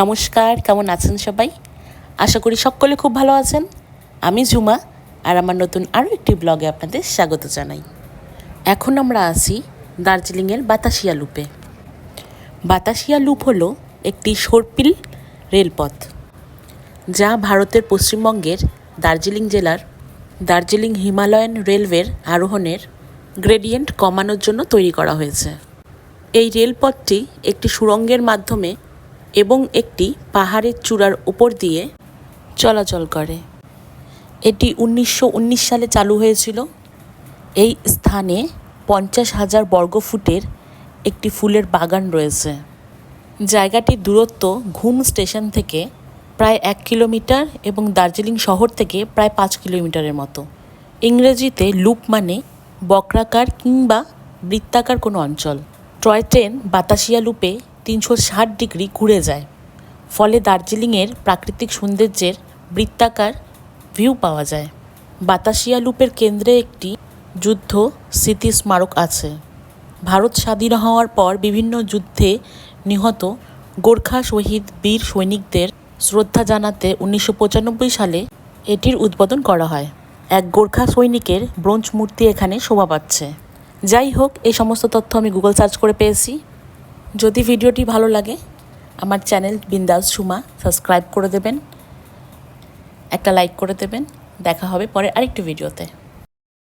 নমস্কার, কেমন আছেন সবাই? আশা করি সকলে খুব ভালো আছেন। আমি ঝুমা আর আমার নতুন আরও একটি ব্লগে আপনাদের স্বাগত জানাই। এখন আমরা আছি দার্জিলিংয়ের বাতাসিয়া লুপে। বাতাসিয়া লুপ হলো একটি সর্পিল রেলপথ, যা ভারতের পশ্চিমবঙ্গের দার্জিলিং জেলার দার্জিলিং হিমালয়ান রেলওয়ের আরোহণের গ্রেডিয়েন্ট কমানোর জন্য তৈরি করা হয়েছে। এই রেলপথটি একটি সুড়ঙ্গের মাধ্যমে এবং একটি পাহাড়ের চূড়ার উপর দিয়ে চলাচল করে। এটি উনিশশো উনিশ সালে চালু হয়েছিল। এই স্থানে পঞ্চাশ হাজার বর্গফুটের একটি ফুলের বাগান রয়েছে। জায়গাটির দূরত্ব ঘুম স্টেশন থেকে প্রায় এক কিলোমিটার এবং দার্জিলিং শহর থেকে প্রায় পাঁচ কিলোমিটারের মতো। ইংরেজিতে লুপ মানে বক্রাকার কিংবা বৃত্তাকার কোনো অঞ্চল। টয় ট্রেন বাতাসিয়া লুপে তিনশো ষাট ডিগ্রি ঘুরে যায়। ফলে দার্জিলিংয়ের প্রাকৃতিক সৌন্দর্যের বৃত্তাকার ভিউ পাওয়া যায়। বাতাসিয়া লুপের কেন্দ্রে একটি যুদ্ধ স্মৃতি স্মারক আছে। ভারত স্বাধীন হওয়ার পর বিভিন্ন যুদ্ধে নিহত গোর্খা শহীদ বীর সৈনিকদের শ্রদ্ধা জানাতে উনিশশো পঁচানব্বই সালে এটির উদ্বোধন করা হয়। এক গোর্খা সৈনিকের ব্রোঞ্জ মূর্তি এখানে শোভা পাচ্ছে। যাই হোক, এই সমস্ত তথ্য আমি গুগল সার্চ করে পেয়েছি। যদি ভিডিওটি ভালো লাগে, আমার চ্যানেল বিন্দাস সুমা, সাবস্ক্রাইব করে দেবেন, একটা লাইক করে দেবেন। দেখা হবে পরে আরেকটি ভিডিওতে।